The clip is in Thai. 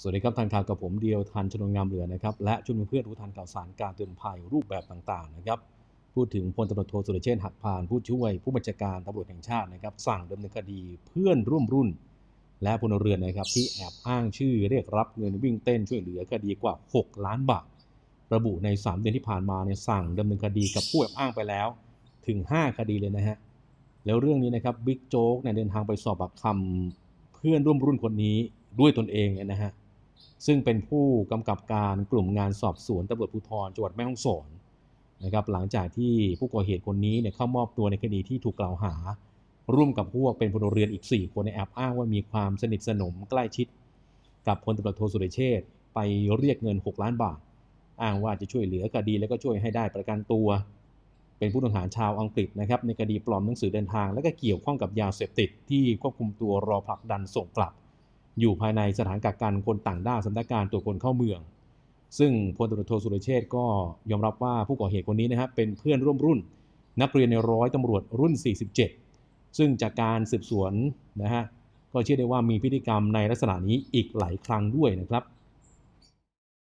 สวัสดีครับทานข่าวกับผมเดียวทันชนนงามเหลือนะครับและชุมนุมเพื่อนรู้ทันข่าวสารการเตือนภัยรูปแบบต่างๆนะครับพูดถึงพลตำรวจโทสุรเชษฐ์หักพานผู้ช่วย ผู้บัญชาการตำรวจแห่งชาตินะครับสั่งดำเนินคดีเพื่อนร่วมรุ่น และพลเรือนนะครับที่แอบอ้างชื่อเรียกรับเงินวิ่งเต้นช่วยเหลือคดีกว่า 6 ล้านบาทระบุใน 3 เดือนที่ผ่านมาเนี่ยสั่งดำเนินคดีกับผู้แอบอ้างไปแล้วถึง 5 คดีเลยนะฮะแล้วเรื่องนี้นะครับบิ๊กโจ๊กเนี่ยเดินทางไปสอบปากคำเพื่อนร่วมรุ่นคนนี้ด้วยตนเองเนี่ยนะฮะ ซึ่งเป็นผู้กำกับการกลุ่มงานสอบสวนตำรวจภูธรจังหวัดแม่ฮ่องสอนนะครับหลังจากที่ผู้ก่อเหตุคนนี้เนี่ยเข้ามอบตัวในคดีที่ถูกกล่าวหา ร่วมกับพวกเป็นพลเรือนอีก 4 คนในแอบอ้างว่ามีความสนิทสนมใกล้ชิด กับพลตำรวจโทสุรเชษไปเรียกเงิน 6 ล้านบาท อ้างว่าจะช่วยเหลือคดีแล้วก็ช่วยให้ได้ประกันตัว เป็นผู้ต้องหาชาวอังกฤษนะครับในคดีปลอมหนังสือเดินทาง และก็เกี่ยวข้องกับยาเสพติดที่ควบคุมตัวรอผลักดันส่งกลับ อยู่ภายในสถานกักกันคนต่างด้าวสำนักงานตรวจคนเข้าเมือง ซึ่งพลตำรวจโทสุรเชษก็ยอมรับว่าผู้ก่อเหตุคนนี้นะครับเป็นเพื่อนร่วมรุ่น นักเรียนในร้อยตำรวจรุ่น 47 ซึ่งจากการสืบสวนนะฮะก็เชื่อได้ว่ามีพฤติกรรมในลักษณะนี้อีกหลายครั้งด้วยนะครับ